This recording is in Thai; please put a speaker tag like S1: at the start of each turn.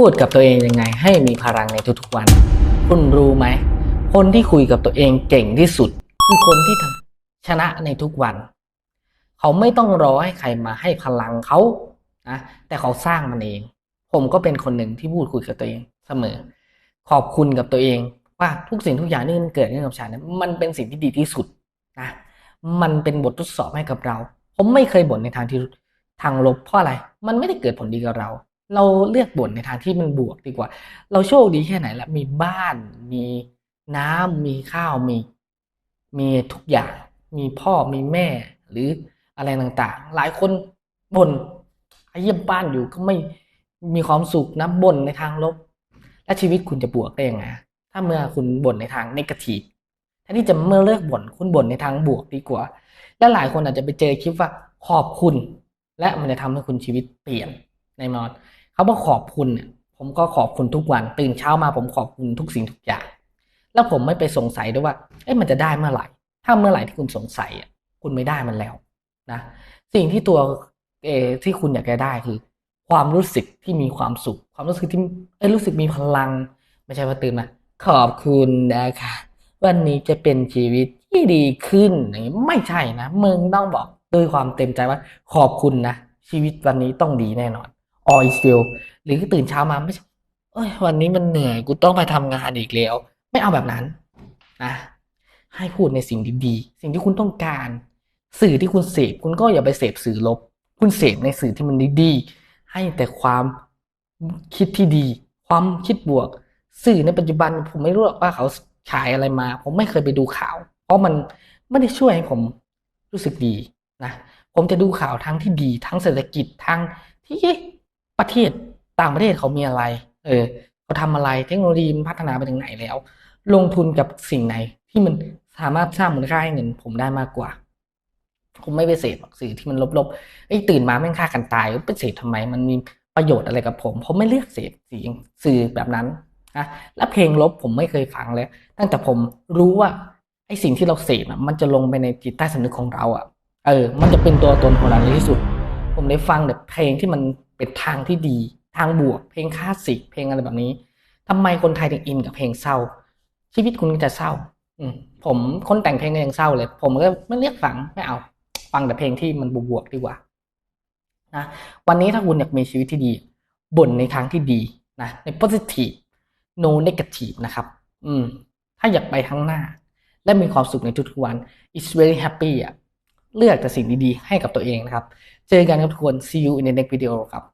S1: พูดกับตัวเองยังไงให้มีพลังในทุกๆวัน คุณรู้ไหม คนที่คุยกับตัวเองเก่งที่สุด คือคนที่ทำชนะในทุกวัน เขาไม่ต้องรอให้ใครมาให้พลังเขานะแต่เขาสร้างมันเอง ผมก็เป็นคนหนึ่งที่พูดคุยกับตัวเองเสมอ ขอบคุณกับตัวเองว่าทุกสิ่งทุกอย่างที่มันเกิดขึ้นกับฉันมันเป็นสิ่งที่ดีที่สุดนะมันเป็นบททดสอบให้กับเรา ผมไม่เคยบ่นในทางที่ทางลบเพราะอะไร มันไม่ได้เกิดผลดีกับเรา เราเลือกบ่นในทางที่มันบวกดีกว่า เราโชคดีแค่ไหนละมีบ้าน มีน้ำมีข้าว มี มีทุกอย่าง มีพ่อ มีแม่ หรืออะไรต่างๆ หลายคนบ่นเยี่ยมบ้านอยู่ก็ไม่มีความสุขนะบ่นในทางลบ และชีวิตคุณจะบวกได้ยังไง ถ้าเมื่อคุณบ่นในทางนกาทีฟแทนที่จะเมื่อเลิกบ่นคุณบ่นในทางบวกดีกว่า และหลายคนอาจจะไปเจอคลิปว่าขอบคุณ และมันจะทำให้คุณชีวิตเปลี่ยน ในนอนเขาบอกขอบคุณเนี่ยผมก็ขอบคุณทุกวัน ตื่นเช้ามาผมขอบคุณทุกสิ่งทุกอย่าง แล้วผมไม่ไปสงสัยด้วยว่าเอ๊ะมันจะได้เมื่อไหร่ ถ้าเมื่อไหร่ที่คุณสงสัยอะคุณไม่ได้มันแล้วนะสิ่งที่ตัวเอที่คุณอยากจะได้คือ ความรู้สึกที่มีความสุข ความรู้สึกที่เอ้รู้สึกมีพลัง ไม่ใช่ว่าตื่นมาขอบคุณนะคะวันนี้จะเป็นชีวิตที่ดีขึ้นอย่างนี้ไม่ใช่นะมึงต้องบอกด้วยความเต็มใจว่าขอบคุณนะชีวิตวันนี้ต้องดีแน่นอน all is well หรือตื่นเช้ามาไม่ใช่เอ้ยวันนี้มันเหนื่อยกูต้องไปทำงานอีกแล้ว ไม่เอาแบบนั้นนะให้พูดในสิ่งดีๆ สิ่งที่คุณต้องการ สื่อที่คุณเสพคุณก็อย่าไปเสพสื่อลบ คุณเสพในสื่อที่มันดีๆ ให้แต่ความคิดที่ดี ความคิดบวก สื่อในปัจจุบันผมไม่รู้หรอกว่าเขาฉายอะไรมา ผมไม่เคยไปดูข่าว เพราะมันไม่ได้ช่วยให้ผมรู้สึกดีนะ ผมจะดูข่าวทั้งที่ดี ทั้งเศรษฐกิจทั้งที่เประเทศต่างประเทศเขามีอะไร เออเขาทำอะไรเทคโนโลยีมันพัฒนาไปถึงไหนแล้ว ลงทุนกับสิ่งไหนที่มันสามารถสร้างมูลค่าให้เงินผมได้มากกว่า ผมไม่ไปเสพสื่อที่มันลบๆไอ้ตื่นมาแม่งฆ่ากันตายไปเสพทำไม มันมีประโยชน์อะไรกับผม ผมไม่เลือกเสพสิ่งสื่อแบบนั้นนะและเพลงลบผมไม่เคยฟังเลย ตั้งแต่ผมรู้ว่าไอ้สิ่งที่เราเสพมันจะลงไปในจิตใต้สำนึกของเราอะ เออ มันจะเป็นตัวตนของเราในที่สุด ผมได้ฟังแต่เพลงที่มัน เป็นทางที่ดี ทางบวก เพลงคลาสสิกเพลงอะไรแบบนี้ทำไมคนไทยถึงอินกับเพลงเศร้า ชีวิตคุณก็จะเศร้า อืผมคนแต่งเพลงก็ยังเศร้าเลย ผมก็ไม่เรียกฟังไม่เอา ฟังแต่เพลงที่มันบวกดีกว่านะวันนี้ถ้าคุณอยากมีชีวิตที่ดีบ่นในทางที่ดีนะใน positive no negative นะครับ อืม ถ้าอยากไปข้างหน้า และมีความสุขในทุกๆวัน it's very happy อะ เลือกแต่สิ่งดีๆ ให้กับตัวเองนะครับ เจอกันครับทุกคน see you in the next video ครับ